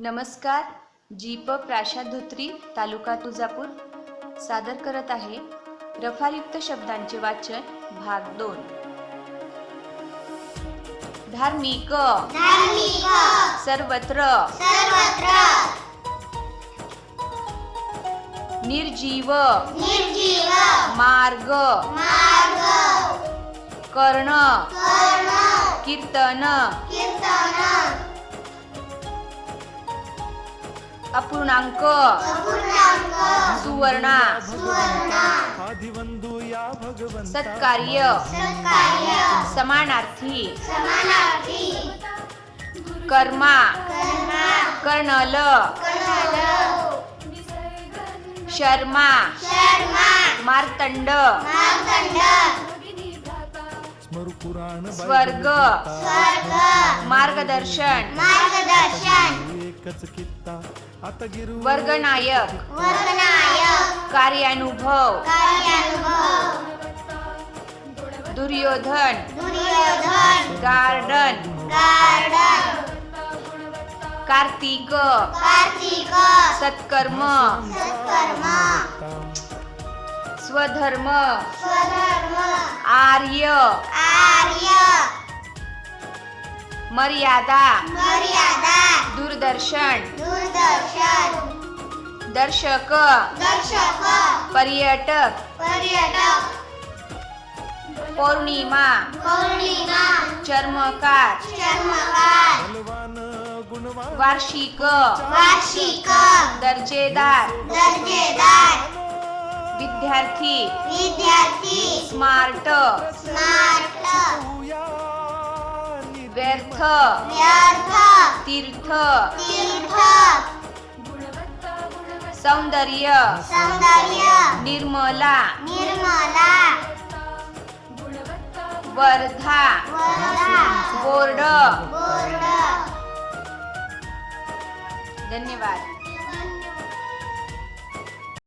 नमस्कार जीप प्राशा धोत्री तालुका तुळजापूर. सादर करत आहे रफारयुक्त शब्दांचे वाचन भाग दोन. धार्मिक. धार्मिक. सर्वत्र. सर्वत्र. निर्जीव. निर्जीव. मार्ग. मार्ग. कर्ण. कर्ण. कीर्तन. कीर्तन अपूर्णांक. अपूर्णांक. सुवर्णा. सुवर्ण. आदिवंदू या भगवंता. सत्कार्य. सत्कार्य. समानार्थी. समानार्थी. कर्मा. कर्मा. कर्णल. कर्णल. शर्मा. शर्मा. मार्तंड. स्वर्ग. स्वर्ग. मार्गदर्शन. मार्गदर्शन. एकच कित्ता आता गिरू वर्गनायक. वर्गनायक. कार्यानुभव. कार्यानुभव. दुर्योधन. दुर्योधन. गार्डन. गार्डन. कार्तिक. कार्तिक. सत्कर्म. सत्कर्म. स्वधर्म. स्वधर्म. आर्य. आर्य. मर्यादा. मर्यादा. दूरदर्शन. दूरदर्शन. दर्शक. दर्शक. पर्यटक. पर्यटक. पौर्णिमा. पौर्णिमा. चर्मकार. चर्मकार. बलवान गुणवान. वार्षिक. वार्षिक. दर्जेदार. दर्जेदार. विद्यार्थी. विद्यार्थी. स्मार्ट. स्मार्ट. व्यर्थ व्यर्थ तीर्थ। तीर्थ। सौंदर्य। सौंदर्य। निर्मला। निर्मला। वर्धा। वर्धा। बोर्ड। बोर्ड। धन्यवाद।